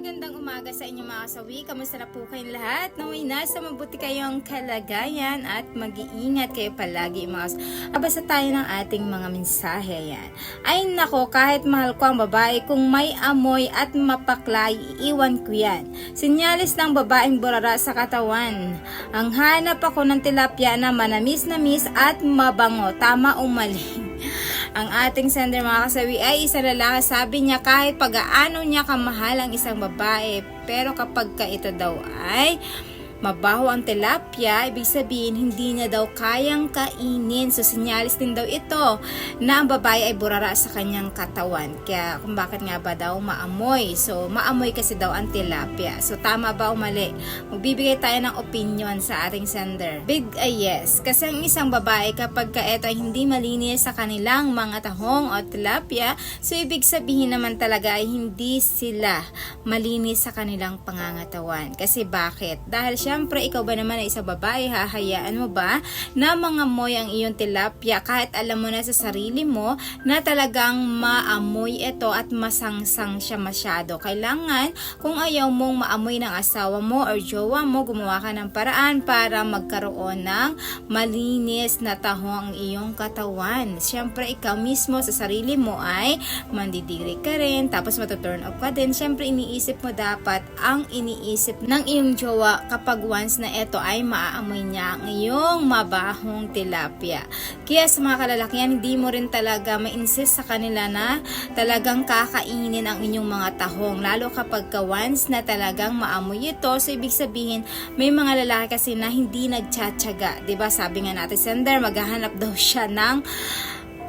magandang umaga sa inyong mga kasawi. Kamusta na po kayong lahat? Naway nasa mabuti kayong kalagayan at mag-iingat kayo palagi mga Abasa tayo ng ating mga mensahe yan. Ay nako, kahit mahal ko ang babae, kung may amoy at mapaklay, iiwan ko yan. Sinyalis ng babaeng burara sa katawan. Ang hanap ako ng tilapia na manamis-namis at mabango. Tama o mali? Ang ating sender mga kasawi ay isang lalaki. Sabi niya kahit pag-aano niya kamahal ang isang babae. Pero kapag ka ito daw ay mabaho ang tilapia, ibig sabihin hindi niya daw kayang kainin. So sinyalis din daw ito na ang babae ay burara sa kanyang katawan. Kaya kung bakit nga ba daw maamoy. So maamoy kasi daw ang tilapia. So tama ba o mali? Magbibigay tayo ng opinion sa ating sender. Big ay yes. Kasi ang isang babae kapag ka ito ay hindi malinis sa kanilang mga tahong o tilapia, so ibig sabihin naman talaga ay hindi sila malinis sa kanilang pangangatawan. Kasi bakit? Dahil syempre ikaw ba naman ay isang babae, hahayaan mo ba na mga moy ang iyong tilapia kahit alam mo na sa sarili mo na talagang maamoy ito at masangsang siya masyado. Kailangan kung ayaw mong maamoy ng asawa mo or jowa mo, gumawa ka ng paraan para magkaroon ng malinis na taho ang iyong katawan. Siyempre, ikaw mismo sa sarili mo ay mandidiri ka rin, tapos matuturn off ka din. Siyempre, iniisip mo dapat ang iniisip ng iyong jowa kapag once na ito ay maaamoy niya ang iyong mabahong tilapia. Kaya sa mga kalalakihan, hindi mo rin talaga ma-insist sa kanila na talagang kakainin ang inyong mga tahong. Lalo kapag ka once na talagang maamoy ito, so ibig sabihin, may mga lalaki kasi na hindi nagtsatsaga. ba Sabi nga natin, sender, maghahanap daw siya ng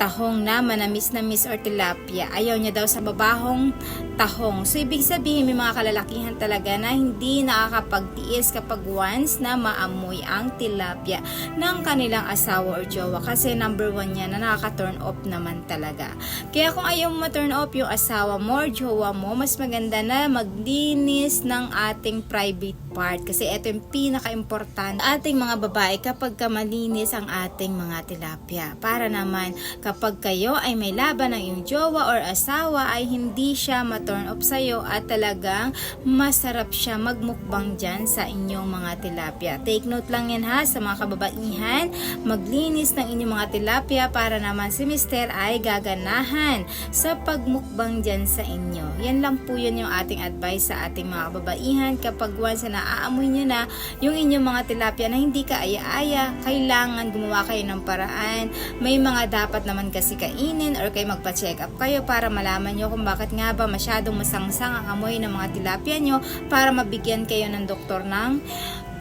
tahong na manamis-namis or tilapia. Ayaw niya daw sa babahong tahong. So, ibig sabihin, may mga kalalakihan talaga na hindi nakakapagtiis kapag once na maamoy ang tilapia ng kanilang asawa or jowa. Kasi number one yan na nakaka-turn off naman talaga. Kaya kung ayaw mo ma-turn off yung asawa mo or jowa mo, mas maganda na maglinis ng ating private part. Kasi ito yung pinaka-important ating mga babae kapag ka malinis ang ating mga tilapia. Para naman kapag kayo ay may laban ng iyong jowa or asawa ay hindi siya ma-turn off sa'yo at talagang masarap siya magmukbang dyan sa inyong mga tilapia. Take note lang yan ha sa mga kababaihan, maglinis ng inyong mga tilapia para naman si Mister ay gaganahan sa pagmukbang dyan sa inyo. Yan lang po yun yung ating advice sa ating mga kababaihan kapag once na naaamoy nyo na yung inyong mga tilapia na hindi ka aya-aya, kailangan gumawa kayo ng paraan. May mga dapat naman kasi kainin or kayo magpa-check up kayo para malaman nyo kung bakit nga ba masyadong masangsang ang amoy ng mga tilapia nyo para mabigyan kayo ng doktor ng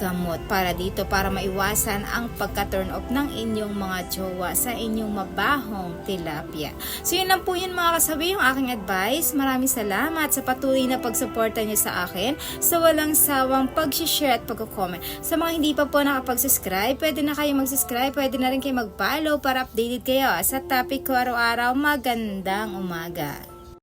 gamot para dito para maiwasan ang pagka-turn off ng inyong mga jowa sa inyong mabahong tilapia. So yun lang po yun mga kasabi yung aking advice. Maraming salamat sa patuloy na pagsuporta niyo sa akin sa walang sawang pag-share at pag-comment. Sa mga hindi pa po nakapag-subscribe, pwede na kayo mag-subscribe, pwede na rin kayo mag-follow para updated kayo sa topic ko araw-araw. Magandang umaga!